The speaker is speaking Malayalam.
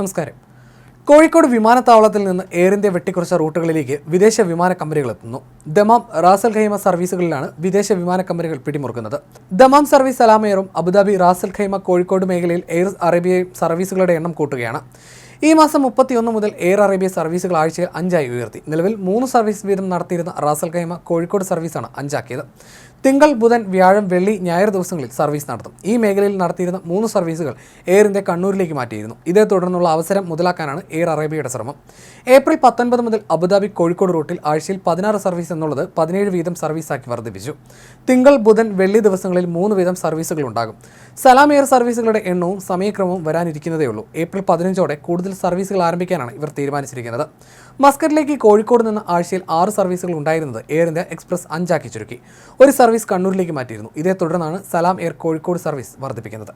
നമസ്കാരം. കോഴിക്കോട് വിമാനത്താവളത്തിൽ നിന്ന് എയർ ഇന്ത്യ വെട്ടിക്കുറച്ച റൂട്ടുകളിലേക്ക് വിദേശ വിമാന കമ്പനികൾ എത്തുന്നു. ദമാം റാസൽ ഖൈമ സർവീസുകളിലാണ് വിദേശ വിമാന കമ്പനികൾ പിടിമുറുക്കുന്നത്. Dammam service Salam എയറും Abu Dhabi Ras al Khaimah Kozhikode മേഖലയിൽ എയർ അറേബ്യയും സർവീസുകളുടെ എണ്ണം കൂട്ടുകയാണ്. ഈ മാസം മുപ്പത്തിയൊന്ന് മുതൽ എയർ അറേബ്യ സർവീസുകൾ ആഴ്ചയിൽ അഞ്ചായി ഉയർത്തി. നിലവിൽ മൂന്ന് സർവീസ് വീതം നടത്തിയിരുന്ന റാസൽ കൈമ കോഴിക്കോട് സർവീസാണ് അഞ്ചാക്കിയത്. തിങ്കൾ ബുധൻ വ്യാഴം വെള്ളി ഞായർ ദിവസങ്ങളിൽ സർവീസ് നടത്തും. ഈ മേഖലയിൽ നടത്തിയിരുന്ന മൂന്ന് സർവീസുകൾ എയർ ഇന്ത്യ കണ്ണൂരിലേക്ക് മാറ്റിയിരുന്നു. ഇതേ തുടർന്നുള്ള അവസരം മുതലാക്കാനാണ് എയർ അറേബ്യയുടെ ശ്രമം. ഏപ്രിൽ പത്തൊൻപത് മുതൽ അബുദാബി കോഴിക്കോട് റൂട്ടിൽ ആഴ്ചയിൽ പതിനാറ് സർവീസ് എന്നുള്ളത് പതിനേഴ് വീതം സർവീസാക്കി വർദ്ധിപ്പിച്ചു. തിങ്കൾ ബുധൻ വെള്ളി ദിവസങ്ങളിൽ മൂന്ന് വീതം സർവീസുകൾ ഉണ്ടാകും സലാം എയർ സർവീസുകളുടെ എണ്ണവും സമയക്രമവും വരാനിരിക്കുന്നതേ ഉള്ളൂ ഏപ്രിൽ പതിനഞ്ചോടെ കൂടുതൽ സർവീസുകൾ ആരംഭിക്കാനാണ് ഇവർ തീരുമാനിച്ചിരിക്കുന്നത്. മസ്കറ്റിലേക്ക് കോഴിക്കോട് നിന്ന് ആഴ്ചയിൽ ആറ് സർവീസുകൾ ഉണ്ടായിരുന്നത് എയർ ഇന്ത്യ എക്സ്പ്രസ് അഞ്ചാക്കി ചുരുക്കി. ഒരു സർവീസ് കണ്ണൂരിലേക്ക് മാറ്റിയിരുന്നു. ഇതേ തുടർന്നാണ് സലാം എയർ കോഴിക്കോട് സർവീസ് വർദ്ധിപ്പിക്കുന്നത്.